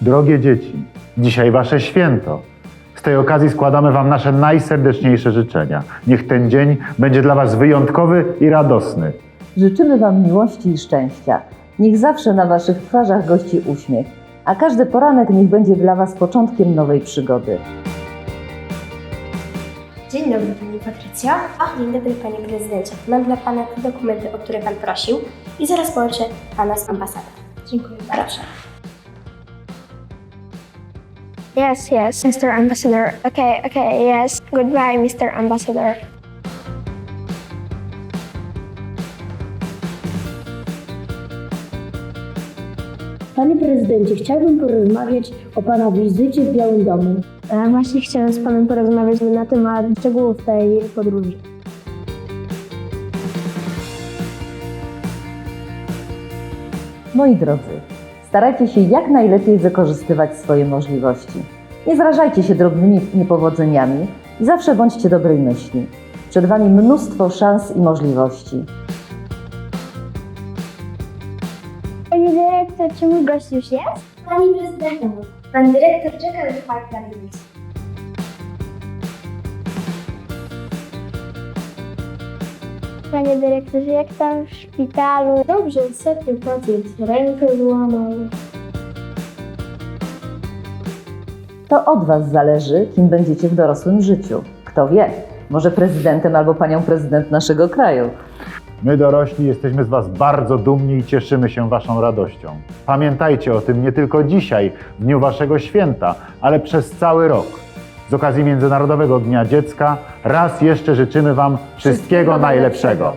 Drogie dzieci, dzisiaj wasze święto. Z tej okazji składamy wam nasze najserdeczniejsze życzenia. Niech ten dzień będzie dla was wyjątkowy i radosny. Życzymy Wam miłości i szczęścia. Niech zawsze na Waszych twarzach gości uśmiech, a każdy poranek niech będzie dla Was początkiem nowej przygody. Dzień dobry Pani Patrycja. O, dzień dobry Panie Prezydencie. Mam dla Pana te dokumenty, o które Pan prosił i zaraz połączę Pana z ambasadą. Dziękuję. Proszę. Yes, yes, Mr. Ambassador. Okay, okay, yes. Goodbye, Mr. Ambassador. Panie prezydencie, chciałbym porozmawiać o pana wizycie w Białym Domu. E, Właśnie chciałem z Panem porozmawiać na temat szczegółów tej podróży. Moi drodzy, starajcie się jak najlepiej wykorzystywać swoje możliwości. Nie zrażajcie się drobnymi niepowodzeniami i zawsze bądźcie dobrej myśli. Przed Wami mnóstwo szans i możliwości. Panie dyrektor, czy mój gość już jest? Pani Prezydentowo, Pan Dyrektor czeka już Pan. Panie dyrektorze, jak tam w szpitalu? Dobrze, ostatnio pacjent rękę złamał. To od Was zależy, kim będziecie w dorosłym życiu. Kto wie, może prezydentem albo panią prezydent naszego kraju. My dorośli jesteśmy z was bardzo dumni i cieszymy się waszą radością. Pamiętajcie o tym nie tylko dzisiaj, w dniu waszego święta, ale przez cały rok. Z okazji Międzynarodowego Dnia Dziecka raz jeszcze życzymy wam wszystkiego najlepszego.